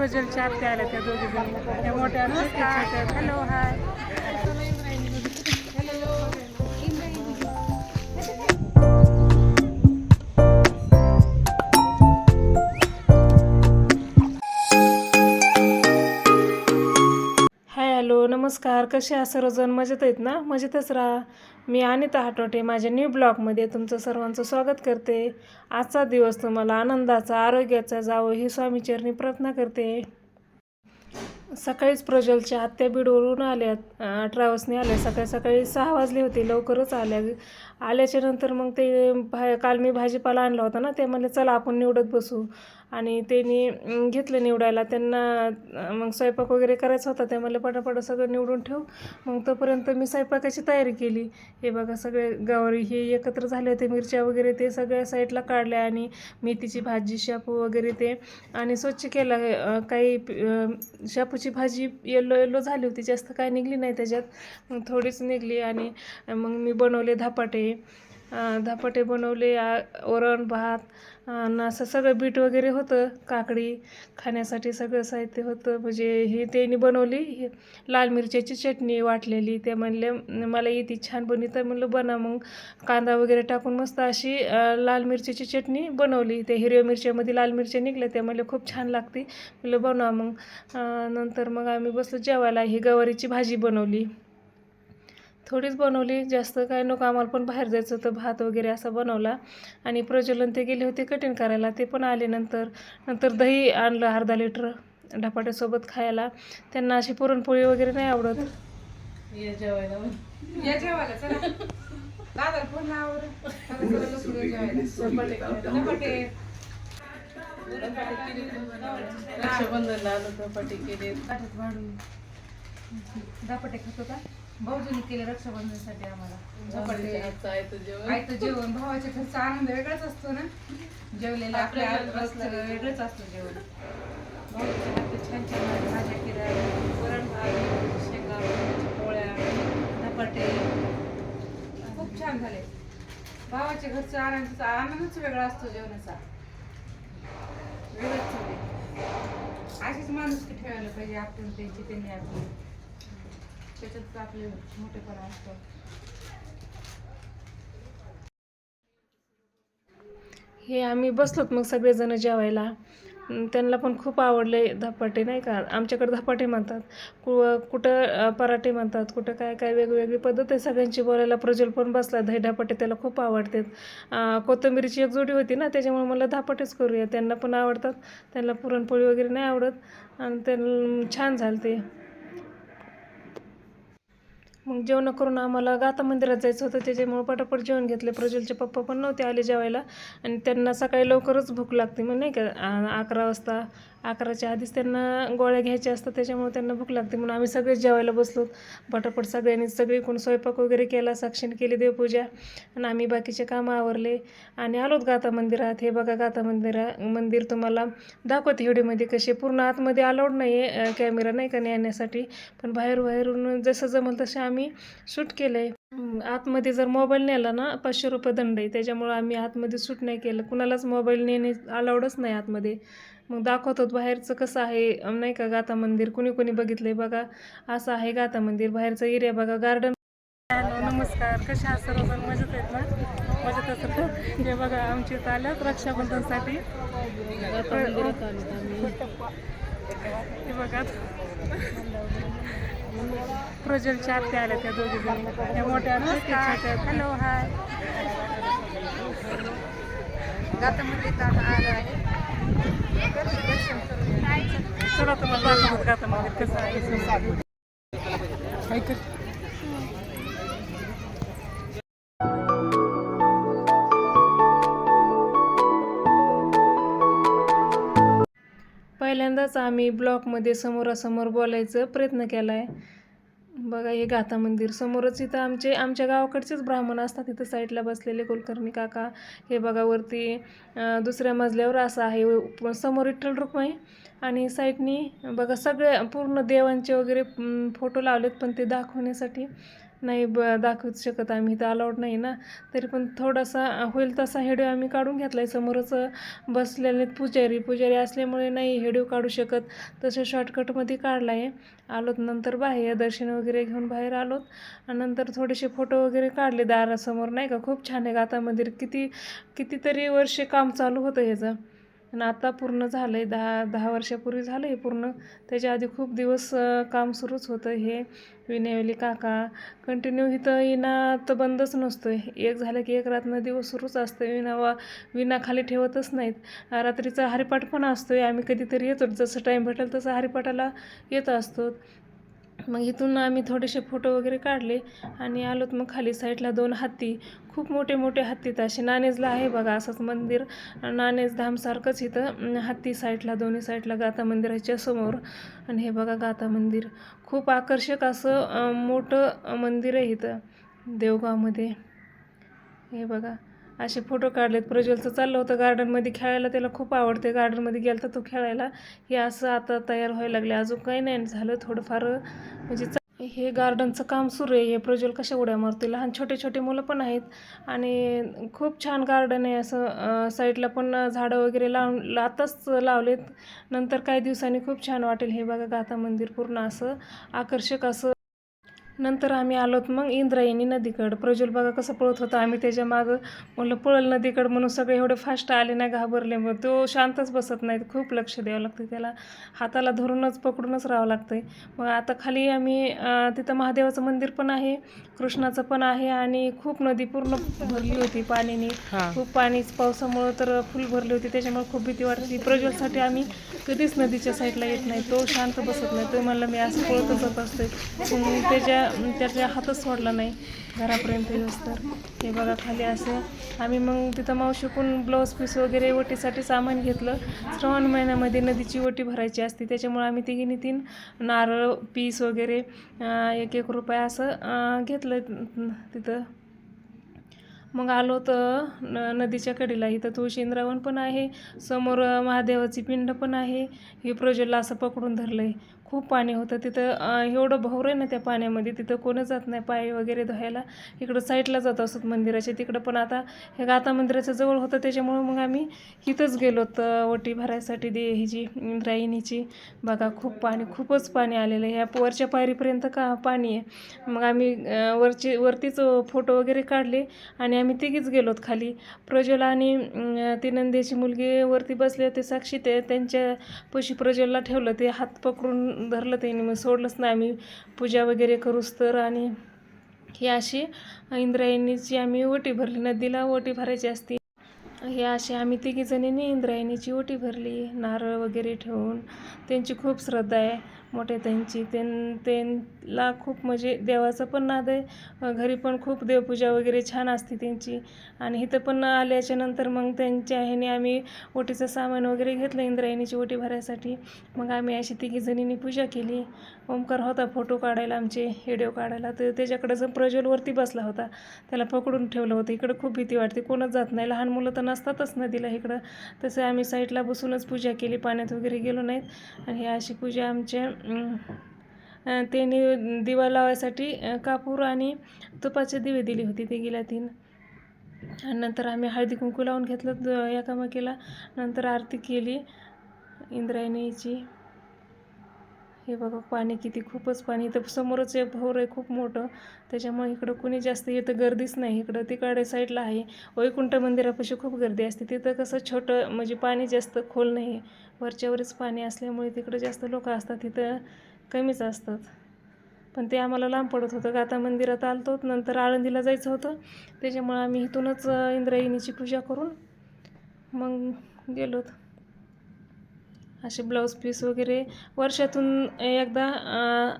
प्रज्वलच्या आत्या आल्या त्या दोघी जणी त्या मोठ्या हॅलो हाय। नमस्कार कसे आहात सर्वजण? मजेत आहेत ना? मजेतच राहा. मी अनिता हाटोटे माझ्या न्यू ब्लॉगमध्ये तुमचं सर्वांचं स्वागत करते. आजचा दिवस तुम्हाला आनंदाचा आरोग्याचा जावं ही स्वामीचरणी प्रार्थना करते. सकाळीच प्रज्वलच्या आत्या बीडवरून आल्या ट्रॅव्हल्सने आल्या. सकाळी सकाळी सहा वाजले होते लवकरच आल्या. आल्याच्यानंतर मग ते भा काल मी भाजीपाला आणला होता ना ते म्हणले चला आपण निवडत बसू. आणि त्यांनी घेतलं निवडायला. त्यांना मग स्वयंपाक वगैरे करायचा होता ते म्हणले पटापट सगळं निवडून ठेव. मग तोपर्यंत मी स्वयंपाकाची तयारी केली. हे बघा सगळे गावरी हे एकत्र झाले होते मिरच्या वगैरे ते सगळ्या साईडला काढल्या आणि मेथीची भाजी शापू वगैरे ते. आणि स्वच्छ केला. काही शापूची भाजी येल्लो येल्लो झाली होती जास्त काय निघली नाही त्याच्यात. मग थोडीच निघली आणि मग मी बनवले धापाटे. अं, धपाटे बनवले वरण भात आणि असं सगळं बीट वगैरे होतं काकडी खाण्यासाठी सगळं साहित्य होतं. म्हणजे हे त्यांनी बनवली लाल मिरच्याची चटणी वाटलेली. ते म्हणले मला येते छान बनी तर म्हणलं बना मग. कांदा वगैरे टाकून मस्त अशी लाल मिरचीची चटणी बनवली. ते हिरव्या मिरच्यामध्ये लाल मिरच्या निघल्या त्या म्हणलं खूप छान लागते. म्हणलं बनवा मग. नंतर मग आम्ही बसलो जेवायला. ही गवारीची भाजी बनवली. थोडीच बनवली जास्त काय नको आम्हाला पण बाहेर जायचं होतं भात वगैरे असा बनवला. आणि प्रज्वलन ते गेले होते कटिंग करायला ते पण आले नंतर. नंतर दही आणलं अर्धा लिटर धपाट्यासोबत खायला. त्यांना अशी पुरणपोळी वगैरे नाही आवडत. या जेवायला या चला. दादा. धपाटे. रक्षाबंधनला आलो चपाती केली. धपाटे खातो का? भाऊजीने केले रक्षाबंधनसाठी आम्हाला. आहे तर जेवण. भावाच्या घरचा आनंद वेगळाच असतो ना? जेवलेला आपल्या वेगळंच असतं जेवण. भाऊच्या हातचं छान छान भाज्या केल्या. वरण भात शेंगा बटाट्याच्या पोळ्या धपाटे. खूप छान झाले. भावाच्या घरचा आनंद आनंदच वेगळा असतो जेवणाचा. वेगळंच अशीच माणूस ठेवायला पाहिजे आपण त्यांची त्यांनी आपली. त्याच्यात आपले मोठेपणा असतो. हे आम्ही बसलोत मग सगळेजण जेवायला. त्यांना पण खूप आवडले धपाटे नाही का? आमच्याकडे धपाटे म्हणतात. कु कुठं पराठे म्हणतात कुठं काय काय वेगवेगळी पद्धत आहे सगळ्यांची. बोलायला प्रज्वल पण बसला दही धपाटे त्याला खूप आवडतात. कोथंबीरीची एक जोडी होती ना त्याच्यामुळे मला धपाटेच करूया. त्यांना पण आवडतात. त्यांना पुरणपोळी वगैरे नाही आवडत. आणि त्यांना छान झालं ते मग जेवण करून आम्हाला गाता मंदिरात जायचं होतं. त्याच्यामुळे पटापट जेवण घेतले. प्रज्वलचे पप्पा पण नव्हते आले जेवायला. आणि त्यांना सकाळी लवकरच भूक लागते मग नाही का? अकरा वाजता अकराच्या आधीच त्यांना गोळ्या घ्यायच्या असतात त्याच्यामुळे त्यांना भूक लागते. म्हणून आम्ही सगळेच जेवायला बसलो. पटापट सगळ्यांनी सगळी कोण स्वयंपाक वगैरे केला साक्षीण केली देवपूजा. आणि आम्ही बाकीचे कामं आवरले. आणि आलोत गाथा मंदिरात. हे बघा गाथा मंदिरा मंदिर तुम्हाला दाखवते व्हिडिओमध्ये कसे. पूर्ण आतमध्ये अलाउड नाही आहे कॅमेरा नाही का नेण्यासाठी. पण बाहेर बाहेरून जसं जमल तसं आम्ही शूट केलं आहे आतमध्ये जर मोबाईल नेला ना पाचशे रुपये दंड आहे. त्याच्यामुळं आम्ही आतमध्ये सूट नाही केलं. कुणालाच मोबाईल नेणे अलाउडच नाही आतमध्ये. मग दाखवतो बाहेरचं कसं आहे. नाही का गाथा मंदिर. कुणी कुणी बघितलंय बघा असं आहे गाथा मंदिर. बाहेरचं एरिया बघा गार्डन हॅलो नमस्कार. कशा सर्वजण? मजेत आहेत ना? मजेत असत हे बघा आमची आल्यात रक्षाबंधनसाठी. मंदिरात आलो आम्ही. हे बघा. प्रज्वलच्या आत्या आल्या त्या दोघी जणी. त्या मोठ्या नमस्कार हॅलो हाय. गातामध्ये दादा आला आहे. चला तुम्हाला दाखवत मंदिर कसं आहे काय कर पहिल्यांदाच आम्ही ब्लॉकमध्ये समोरासमोर बोलायचा प्रयत्न केला आहे बघा हे गाथा मंदिर. समोरच इथं आमचे आमच्या गावाकडचेच ब्राह्मण असतात इथं साईडला बसलेले कुलकर्णी काका. हे बघा वरती दुसऱ्या मजल्यावर असं आहे. समोर विठ्ठल रुक्माई आणि साईडनी बघा सगळे पूर्ण देवांचे वगैरे फोटो लावलेत पण ते दाखवण्यासाठी. नाही ब दाखवू शकत आम्ही. तर अलाउड नाही ना. तरी पण थोडासा होईल तसा हेडिओ आम्ही काढून घेतला आहे समोरच बसलेले पुजारी. पुजारी असल्यामुळे नाही हेडिओ काढू शकत. तसं शॉर्टकटमध्ये काढला आहे आलोत नंतर बाहेर दर्शन वगैरे घेऊन बाहेर आलोत. आणि नंतर थोडेसे फोटो वगैरे काढले दारासमोर. नाही का? खूप छान आहे. गाथा मंदिर किती कितीतरी वर्षे काम चालू होतं ह्याचं. आणि आता पूर्ण झालं आहे दहा दहा वर्षापूर्वी झालं आहे पूर्ण. त्याच्या आधी खूप दिवस काम सुरूच होतं हे. विनयवली काका कंटिन्यू इथं विना तर बंदच नसतोय. एक झालं की एक रात्र दिवस सुरूच असतं विना वा विना खाली ठेवतच नाहीत. रात्रीचा हरिपाठ पण असतो आहे आम्ही कधीतरी येतो. जसं टाईम भेटेल तसं हरिपाठाला येत असतो मग इथून आम्ही थोडेसे फोटो वगैरे काढले आणि आलोत मग खाली साईडला दोन हत्ती. खूप मोठे मोठे हत्ती तर असे नाणेजला आहे बघा असंच मंदिर. नाणेज धामसारखंच इथं हत्ती साईडला दोन्ही साईडला गाथा मंदिराच्या समोर आणि हे बघा गाथा मंदिर. खूप आकर्षक असं मोठं मंदिर आहे इथं देवगावमध्ये. हे बघा. असे फोटो काढलेत. प्रज्वलचं चाललं होतं गार्डनमध्ये खेळायला. त्याला खूप आवडते गार्डनमध्ये गेला तर तो खेळायला. हे असं आता तयार व्हायला लागले. अजून काही नाही झालं. थोडंफार म्हणजे हे गार्डनचं काम सुरू आहे. हे प्रज्वल कशा उड्या मारते? लहान छोटे छोटे मुलं पण आहेत. आणि खूप छान गार्डन आहे. असं साईडला पण झाडं वगैरे लावून आताच लावलेत. नंतर काही दिवसांनी खूप छान वाटेल. हे बघा गाथा मंदिर पूर्ण असं आकर्षक असं नंतर आम्ही आलोत मग इंद्रायणी नदीकडं. प्रज्वल बघा कसं पळत होता. आम्ही त्याच्या मागं म्हणलं पळल नदीकडं म्हणून सगळे एवढे फास्ट आले नाही घाबरले. मग तो शांतच बसत नाहीत खूप लक्ष द्यावं लागतं. त्याला हाताला धरूनच पकडूनच राहावं लागतंय. मग आता खाली आम्ही तिथं महादेवाचं मंदिर पण आहे कृष्णाचं पण आहे आणि खूप नदी पूर्ण भरली होती पाण्याने खूप पाणी पावसामुळं तर फुल भरली होती. त्याच्यामुळे खूप भीती वाटते प्रज्वलसाठी आम्ही कधीच नदीच्या साईडला येत नाही. तो शांत बसत नाही. तो म्हणला मी असं पळतच जात असते मग त्याच्या हातच सोडला नाही. घरापर्यंत येऊस तर. हे बघा खाली असं. आम्ही मग तिथं मावशीकून ब्लाऊज पीस वगैरे ओटीसाठी सामान घेतलं. श्रावण महिन्यामध्ये नदीची ओटी भरायची असते. त्याच्यामुळे आम्ही तिघीने तीन नारळ पीस वगैरे एक एक रुपया असं घेतलं तिथं. मग आलो तर न नदीच्या कडेला. इथं तुळशी इंद्रावण पण आहे. समोर महादेवाची पिंड पण आहे. हे प्रज्वलला असं पकडून धरलं आहे खूप पाणी होतं. तिथं एवढं भवर आहे ना त्या पाण्यामध्ये तिथं कोणच जात नाही. पाय वगैरे धुवायला. इकडं साईडला जात असत मंदिराच्या तिकडं पण आता हे गाता मंदिराच्या जवळ होतं. त्याच्यामुळं मग आम्ही इथंच गेलो तर ओटी भरायसाठी दे हिची राईनीची. बघा खूप पाणी खूपच पाणी आलेलं आहे. ह्या वरच्या पायरीपर्यंत का पाणी आहे? मग आम्ही वरची वरतीच फोटो वगैरे काढले आणि आम्ही तिघीच गेलोत खाली. प्रज्वला आणि अं, ती नंदेची मुलगी वरती बसले होते साक्षी ते त्यांच्या पशी प्रज्वलला ठेवलं. ते हात पकडून धरलं त्यांनी. मग सोडलंच नाही आम्ही. पूजा वगैरे करूच तर. आणि ही अशी इंद्रायणीची आम्ही ओटी भरली. नदीला ओटी भरायची असते. हे असे आम्ही तिघी जणींनी इंद्रायणीची ओटी भरली. नारळ वगैरे ठेवून. त्यांची खूप श्रद्धा आहे. मोठ्या त्यांची त्यां ला खूप म्हणजे देवाचं पण नाद आहे. घरी पण खूप देवपूजा वगैरे छान असते त्यांची. आणि इथं पण आल्याच्यानंतर मग त्यांच्या ह्याने आम्ही ओटीचं सामान वगैरे घेतलं इंद्रायणीची ओटी भरायसाठी. मग आम्ही अशी तिघी जणींनी पूजा केली. ओमकार होता फोटो काढायला आमचे व्हिडिओ काढायला. तर त्याच्याकडं जर प्रज्वलवरती बसला होता त्याला पकडून ठेवलं होतं. इकडं खूप भीती वाटते. कोणच जात नाही. लहान मुलं तर नसतातच नदीला इकडं. तसं आम्ही साईडला बसूनच पूजा केली. पाण्यात वगैरे गेलो नाहीत. आणि ही अशी पूजा आमच्या अं, त्यांनी दिवा लावायसाठी कापूर आणि तुपाचे दिवे दिले होते ते गेल्या तीन. नंतर आम्ही हळदी कुंकू लावून घेतलं द- एकामेकीला. नंतर आरती केली इंद्रायणीची. हे बघा पाणी किती खूपच पाणी. इथं समोरच एक भोर आहे खूप मोठं. त्याच्यामुळे इकडं कुणी जास्त इथं गर्दीच नाही. इकडं तिकडे साईडला आहे. वैकुंठ मंदिरापाशी खूप गर्दी असते. तिथं कसं छोटं म्हणजे पाणी जास्त खोल नाही. वरच्यावरच पाणी असल्यामुळे तिकडं जास्त लोक असतात. तिथं कमीच असतात. पण ते आम्हाला लांब पडत होतं. गाता मंदिरात आलतो नंतर आळंदीला जायचं होतं. त्याच्यामुळं आम्ही इथूनच इंद्रायणीची पूजा करून मग गेलोत. असे ब्लाऊज पीस वगैरे वर्षातून एकदा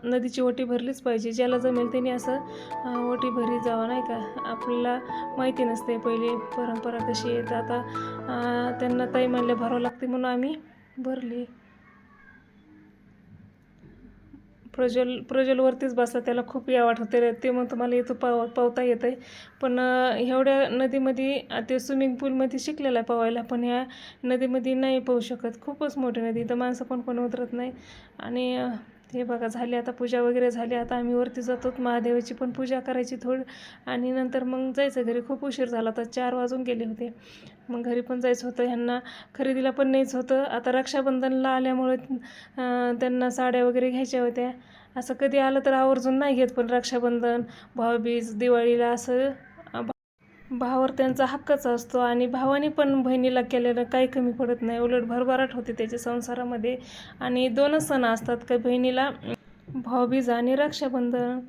नदीची ओटी भरलीच पाहिजे. ज्याला जमेल त्याने असं ओटी भरी जावं नाही का? आपल्याला माहिती नसते पहिले परंपरा कशी आहे. तर आता त्यांना ताई म्हणले भरावं लागते म्हणून आम्ही भरली. प्रज्वल प्रज्वलवरतीच बसला त्याला खूप या वाटत ते ते तुम्हाला इथं पाव पावता येतं आहे पण एवढ्या नदीमध्ये ते स्विमिंग पूलमध्ये शिकलेला आहे पोवायला पण ह्या नदीमध्ये नाही पोहू शकत. खूपच मोठी नदी. इथं माणसं पण कोण उतरत नाही. आणि ते हे बघा झाली आता पूजा वगैरे झाली. आता आम्ही वरती जातो महादेवाची पण पूजा करायची थोडी. आणि नंतर मग जायचं घरी. खूप उशीर झाला तर चार वाजून गेले होते. मग घरी पण जायचं होतं. ह्यांना खरेदीला पण न्यायचं होतं. आता रक्षाबंधनला आल्यामुळे त्यांना साड्या वगैरे घ्यायच्या होत्या. असं कधी आलं तर आवर्जून नाही घेत पण रक्षाबंधन भाऊबीज दिवाळीला असं भावावर त्यांचा हक्कच असतो आणि भावाने पण बहिणीला केलेलं काही कमी पडत नाही. उलट भरभराट होते त्याच्या संसारामध्ये. आणि दोनच सण असतात. का बहिणीला भाऊबीज आणि रक्षाबंधन.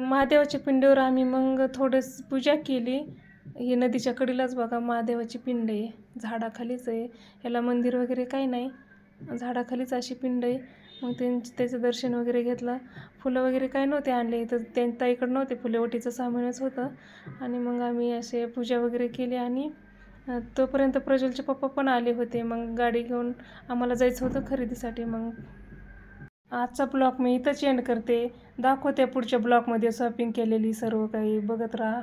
महादेवाच्या पिंडीवर आम्ही मग थोडंस पूजा केली. ही नदीच्या कडेलाच बघा महादेवाची पिंड आहे. झाडाखालीच आहे. याला मंदिर वगैरे काही नाही. झाडाखालीच अशी पिंड आहे. मग त्यांची त्याचं दर्शन वगैरे घेतलं. फुलं वगैरे काही नव्हते आणले तर त्यां ताईकडं नव्हते. फुले ओटीचं सामानच होतं. आणि मग आम्ही असे पूजा वगैरे केली आणि तोपर्यंत प्रज्वलचे पप्पा पण आले होते. मग गाडी घेऊन आम्हाला जायचं होतं खरेदीसाठी. मग आजचा ब्लॉग मी इथंच एंड करते. दाखवते पुढच्या ब्लॉगमध्ये शॉपिंग केलेली सर्व काही. बघत राहा.